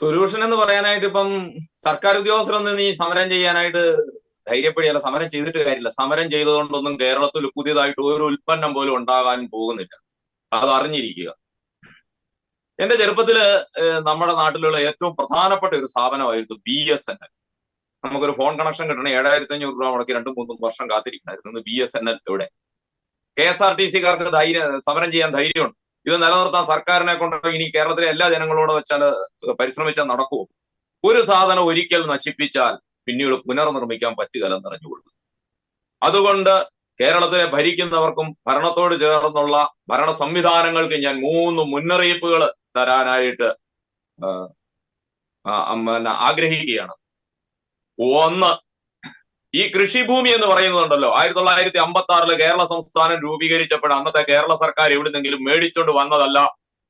Solution എന്ന് പറയാനായിട്ട് ഇപ്പം സർക്കാർ ഉദ്യോഗസ്ഥരൊന്നും നീ സമരം ചെയ്യാനായിട്ട് ധൈര്യപ്പെടുകയല്ല. സമരം ചെയ്തിട്ട് കാര്യമില്ല. സമരം ചെയ്തതുകൊണ്ടൊന്നും കേരളത്തിൽ പുതിയതായിട്ട് ഒരു ഉൽപ്പന്നം പോലും ഉണ്ടാകാൻ പോകുന്നില്ല. അത് അറിഞ്ഞിരിക്കുക. എന്റെ ചെറുപ്പത്തിൽ നമ്മുടെ നാട്ടിലുള്ള ഏറ്റവും പ്രധാനപ്പെട്ട ഒരു സ്ഥാപനമായിരുന്നു ബി എസ് എൻ എൽ. നമുക്കൊരു ഫോൺ കണക്ഷൻ കിട്ടണം ഏഴായിരത്തി അഞ്ഞൂറ് രൂപ മുടക്കി രണ്ടും മൂന്നും വർഷം കാത്തിരിക്കണമായിരുന്നു ബി എസ് എൻ എൽ ഇവിടെ. കെ എസ് ആർ ടി സിക്കാർക്ക് ധൈര്യം സമരം ചെയ്യാൻ ധൈര്യമുണ്ട്. ഇത് നിലനിർത്താൻ സർക്കാരിനെ കൊണ്ട് ഇനി കേരളത്തിലെ എല്ലാ ജനങ്ങളോട് വെച്ചാൽ പരിശ്രമിച്ചാൽ നടക്കുമോ ഒരു സാധനം ഒരിക്കൽ നശിപ്പിച്ചാൽ പിന്നീട് പുനർനിർമ്മിക്കാൻ പറ്റുകയില്ലെന്ന് അറിഞ്ഞുകൊള്ളുക. അതുകൊണ്ട് കേരളത്തിലെ ഭരിക്കുന്നവർക്കും ഭരണത്തോട് ചേർന്നുള്ള ഭരണ സംവിധാനങ്ങൾക്ക് ഞാൻ മൂന്ന് മുന്നറിയിപ്പുകൾ തരാനായിട്ട് ആഗ്രഹിക്കുകയാണ്. ഒന്ന് ഈ കൃഷിഭൂമി എന്ന് പറയുന്നുണ്ടല്ലോ ആയിരത്തി തൊള്ളായിരത്തി അമ്പത്തി ആറിൽ കേരള സംസ്ഥാനം രൂപീകരിച്ചപ്പോൾ അന്നത്തെ കേരള സർക്കാർ എവിടുന്നെങ്കിലും മേടിച്ചോണ്ട് വന്നതല്ല.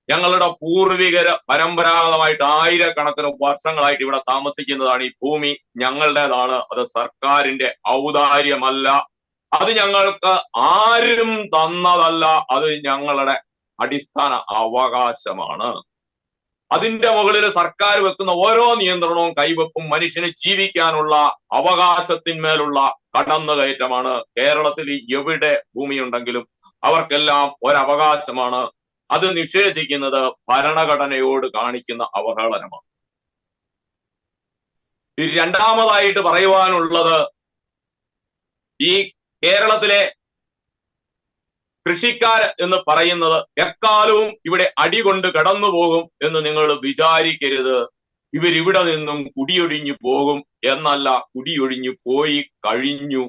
ഞങ്ങളുടെ പൂർവികര് പരമ്പരാഗതമായിട്ട് ആയിരക്കണക്കിന് വർഷങ്ങളായിട്ട് ഇവിടെ താമസിക്കുന്നതാണ് ഈ ഭൂമി. ഞങ്ങളുടേതാണ്. അത് സർക്കാരിന്റെ ഔദാര്യമല്ല. അത് ഞങ്ങൾക്ക് ആരും തന്നതല്ല. അത് ഞങ്ങളുടെ അടിസ്ഥാന അവകാശമാണ്. അതിന്റെ മുകളിൽ സർക്കാർ വെക്കുന്ന ഓരോ നിയന്ത്രണവും കൈവെപ്പും മനുഷ്യന് ജീവിക്കാനുള്ള അവകാശത്തിന്മേലുള്ള കടന്നുകയറ്റമാണ് കേരളത്തിൽ എവിടെ ഭൂമിയുണ്ടെങ്കിലും അവർക്കെല്ലാം ഒരവകാശമാണ്. അത് നിഷേധിക്കുന്നത് ഭരണഘടനയോട് കാണിക്കുന്ന അവഹേളനമാണ്. രണ്ടാമതായിട്ട് പറയുവാനുള്ളത് ഈ കേരളത്തിലെ കൃഷിക്കാർ എന്ന് പറയുന്നത് എക്കാലവും ഇവിടെ അടികൊണ്ട് കടന്നു പോകും എന്ന് നിങ്ങൾ വിചാരിക്കരുത്. ഇവരിവിടെ നിന്നും കുടിയൊഴിഞ്ഞു പോകും എന്നല്ല കുടിയൊഴിഞ്ഞു പോയി കഴിഞ്ഞു.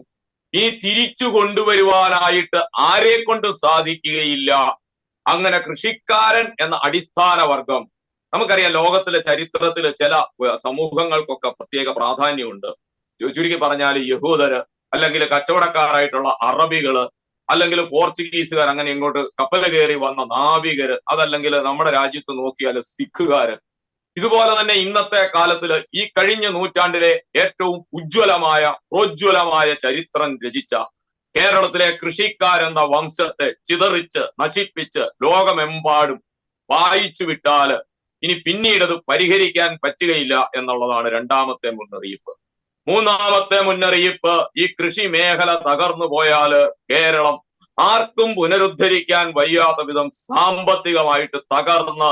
ഇനി തിരിച്ചു കൊണ്ടുവരുവാനായിട്ട് ആരെ കൊണ്ട് സാധിക്കുകയില്ല? അങ്ങനെ കൃഷിക്കാരൻ എന്ന അടിസ്ഥാന വർഗം. നമുക്കറിയാം ലോകത്തിലെ ചരിത്രത്തിലെ ചില സമൂഹങ്ങൾക്കൊക്കെ പ്രത്യേക പ്രാധാന്യമുണ്ട്. ചുരുക്കി പറഞ്ഞാൽ യഹൂദര് അല്ലെങ്കിൽ കച്ചവടക്കാരായിട്ടുള്ള അറബികൾ അല്ലെങ്കിൽ പോർച്ചുഗീസുകാർ അങ്ങനെ ഇങ്ങോട്ട് കപ്പൽ കയറി വന്ന നാവികര് അതല്ലെങ്കിൽ നമ്മുടെ രാജ്യത്ത് നോക്കിയാൽ സിഖുകാര്. ഇതുപോലെ തന്നെ ഇന്നത്തെ കാലത്തിൽ ഈ കഴിഞ്ഞ നൂറ്റാണ്ടിലെ ഏറ്റവും ഉജ്ജ്വലമായ പ്രോജ്വലമായ ചരിത്രം രചിച്ച കേരളത്തിലെ കൃഷിക്കാരെന്ന വംശത്തെ ചിതറിച്ച് നശിപ്പിച്ച് ലോകമെമ്പാടും വായിച്ചു വിട്ടാൽ ഇനി പിന്നീടത് പരിഹരിക്കാൻ പറ്റുകയില്ല എന്നുള്ളതാണ് രണ്ടാമത്തെ മുന്നറിയിപ്പ്. മൂന്നാമത്തെ മുന്നറിയിപ്പ് ഈ കൃഷി മേഖല തകർന്നു പോയാൽ കേരളം ആർക്കും പുനരുദ്ധരിക്കാൻ വയ്യാത്ത വിധം സാമ്പത്തികമായിട്ട് തകർന്ന്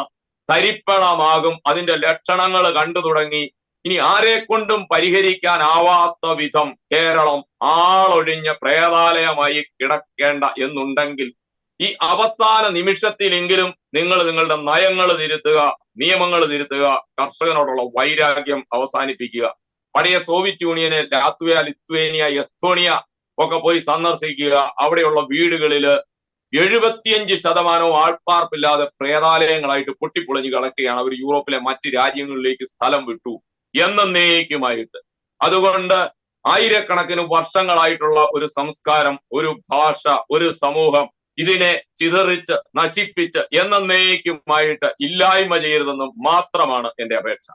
തരിപ്പണമാകും. അതിന്റെ ലക്ഷണങ്ങൾ കണ്ടു തുടങ്ങി. ഇനി ആരെ കൊണ്ടും പരിഹരിക്കാനാവാത്ത വിധം കേരളം ആളൊഴിഞ്ഞ പ്രേതാലയമായി കിടക്കേണ്ട എന്നുണ്ടെങ്കിൽ ഈ അവസാന നിമിഷത്തിലെങ്കിലും നിങ്ങൾ നിങ്ങളുടെ നയങ്ങൾ തിരുത്തുക നിയമങ്ങൾ തിരുത്തുക കർഷകനോടുള്ള വൈരാഗ്യം അവസാനിപ്പിക്കുക. പഴയ സോവിയറ്റ് യൂണിയന് ലാത്വിയ ലിത്വേനിയ എസ്തോണിയ ഒക്കെ പോയി സന്ദർശിക്കുക. അവിടെയുള്ള വീടുകളിൽ എഴുപത്തിയഞ്ച് ശതമാനവും ആൾപ്പാർപ്പില്ലാതെ പ്രേതാലയങ്ങളായിട്ട് പൊട്ടിപ്പൊളിഞ്ഞ് കിടക്കുകയാണ്. അവർ യൂറോപ്പിലെ മറ്റ് രാജ്യങ്ങളിലേക്ക് സ്ഥലം വിട്ടു എന്നേക്കുമായിട്ട് അതുകൊണ്ട് ആയിരക്കണക്കിന് വർഷങ്ങളായിട്ടുള്ള ഒരു സംസ്കാരം ഒരു ഭാഷ ഒരു സമൂഹം ഇതിനെ ചിതറിച്ച് നശിപ്പിച്ച് എന്നേക്കുമായിട്ട് ഇല്ലായ്മ ചെയ്യരുതെന്ന് മാത്രമാണ് എന്റെ അപേക്ഷ.